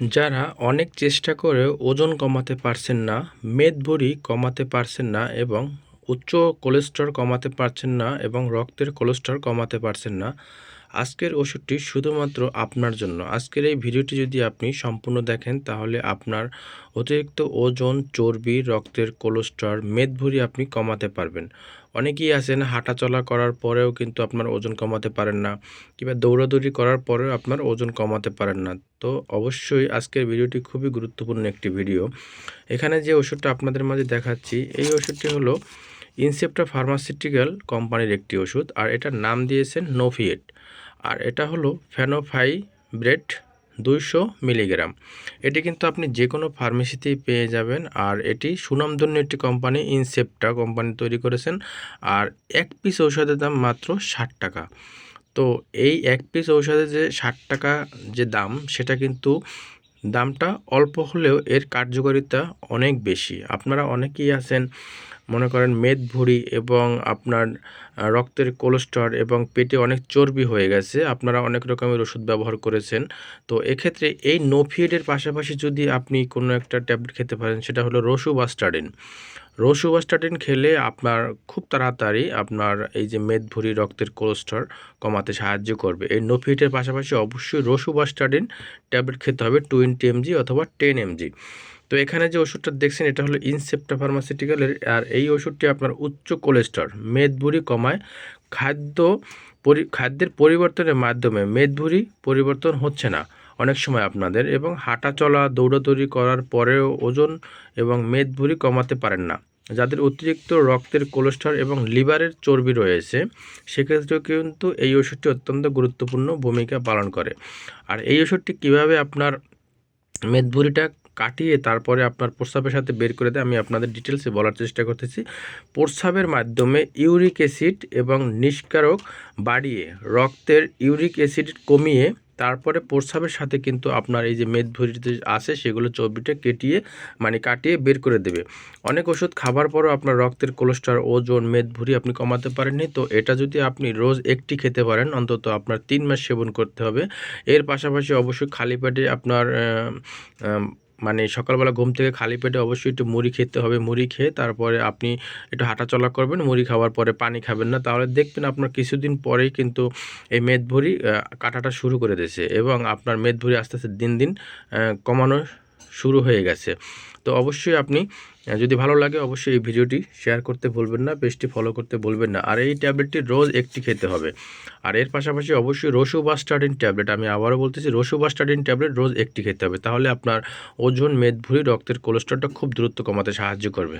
যারা অনেক চেষ্টা করেও ওজন কমাতে পারছেন না, মেদ ভুঁড়ি কমাতে পারছেন না এবং উচ্চ কোলেস্টেরল কমাতে পারছেন না এবং রক্তের কোলেস্টেরল কমাতে পারছেন না, আজকের ওষুধটি শুধুমাত্র আপনার জন্য। আজকের এই ভিডিওটি যদি আপনি সম্পূর্ণ দেখেন, তাহলে আপনার অতিরিক্ত ওজন, চর্বি, রক্তের কোলেস্টেরল মেদভুঁড়ি আপনি কমাতে পারবেন। অনেকেই আছেন হাঁটাচলা করার পরেও কিন্তু আপনার ওজন কমাতে পারেন না কিংবা দৌড়াদৌড়ি করার পরেও আপনার ওজন কমাতে পারেন না। তো অবশ্যই আজকের ভিডিওটি খুবই গুরুত্বপূর্ণ একটি ভিডিও। এখানে যে ওষুধটা আপনাদের মাঝে দেখাচ্ছি, এই ওষুধটি হলো ইনসেপ্টা ফার্মাসিউটিক্যাল কোম্পানির একটি ওষুধ, আর এটার নাম দিয়েছেন নোফিয়েট আর এটা হলো ফ্যানোফাইব্রেট দুইশো মিলিগ্রাম। এটি কিন্তু আপনি যে কোনো ফার্মেসিতেই পেয়ে যাবেন। আর এটি সুনামধন্য একটি কোম্পানি, ইনসেপ্টা কোম্পানি তৈরি করেছেন। আর এক পিস ঔষধের দাম মাত্র ষাট টাকা। তো এই এক পিস ঔষধের যে ষাট টাকা যে দাম, সেটা কিন্তু দামটা অল্প হলেও এর কার্যকারিতা অনেক বেশি। আপনারা অনেকেই আছেন মনে করেন মেদ ভুঁড়ি এবং আপনার রক্তের কোলেস্টর এবং পেটে অনেক চর্বি হয়ে গেছে, আপনারা অনেক রকমের ওষুধ ব্যবহার করেছেন। তো এক্ষেত্রে এই নোফিয়েডের পাশাপাশি যদি আপনি কোনো একটা ট্যাবলেট খেতে পারেন, সেটা হলো রসুবাস্টাডিন রসুবাস্টাডিন খেলে আপনার খুব তাড়াতাড়ি আপনার এই যে মেদ ভুঁড়ি, রক্তের কোলেস্টর কমাতে সাহায্য করবে। এই নোফিয়েডের পাশাপাশি অবশ্যই রসুবাস্টাডিন ট্যাবলেট খেতে হবে টোয়েন্টি এমজি অথবা টেন এমজি তো এখানে যে ওষুধটা দেখছেন, এটা হলো ইনসেপ্টা ফার্মাসিউটিক্যালের আর এই ওষুধটি আপনার উচ্চ কোলেস্টর মেদভুরি কমায়, খাদ্য খাদ্যের পরিবর্তনের মাধ্যমে মেদভুরি পরিবর্তন হচ্ছে না অনেক সময় আপনাদের এবং হাঁটা চলা দৌড়াদৌড়ি করার পরেও ওজন এবং মেদভুরি কমাতে পারেন না। যাদের অতিরিক্ত রক্তের কোলেস্টর এবং লিভারের চর্বি রয়েছে, সেক্ষেত্রেও কিন্তু এই ওষুধটি অত্যন্ত গুরুত্বপূর্ণ ভূমিকা পালন করে। আর এই ওষুধটি কীভাবে আপনার মেদভুরিটা কাটিয়ে তারপরে আপনার প্রস্রাবের সাথে বের করে দেয়, আমি আপনাদের ডিটেলসে বলার চেষ্টা করতেছি। প্রস্রাবের মাধ্যমে ইউরিক অ্যাসিড এবং নিষ্কারক বাড়িয়ে রক্তের ইউরিক অ্যাসিড কমিয়ে তারপরে প্রস্রাবের সাথে কিন্তু আপনার এই যে মেদভুরিতে আছে, সেগুলো চর্বিটা কেটিয়ে মানে কাটিয়ে বের করে দেবে। অনেক ওষুধ খাবার পরও আপনার রক্তের কোলেস্ট্রল ওজন, মেদভুরি আপনি কমাতে পারেননি। তো এটা যদি আপনি রোজ একটি খেতে পারেন, অন্তত আপনার তিন মাস সেবন করতে হবে। এর পাশাপাশি অবশ্যই খালি পেটে আপনার মানে সকালবেলা ঘুম থেকে খালি পেটে অবশ্যই একটু মুড়ি খেতে হবে, মুড়ি খেয়ে তারপরে আপনি একটু হাঁটাচলা করবেন, মুড়ি খাওয়ার পরে পানি খাবেন না। তাহলে দেখবেন আপনার কিছুদিন পরেই কিন্তু এই মেদভরি কাটাটা শুরু করে দিয়েছে এবং আপনার মেদভরি আস্তে আস্তে দিন দিন কমানো শুরু হয়ে গেছে। তো অবশ্যই আপনি যদি ভালো লাগে অবশ্যই এই ভিডিওটি শেয়ার করতে ভুলবেন না পেজটি ফলো করতে ভুলবেন না। আর এই ট্যাবলেটটি রোজ একটি খেতে হবে। আর এর পাশাপাশি অবশ্যই রসুবাস্টাডিন ট্যাবলেট আমি আবারও বলতেছি রসুবাস্টাডিন ট্যাবলেট রোজ একটি খেতে হবে। তাহলে আপনার ওজন মেদভুরি রক্তের কোলেস্ট্রলটা খুব দ্রুত কমাতে সাহায্য করবে।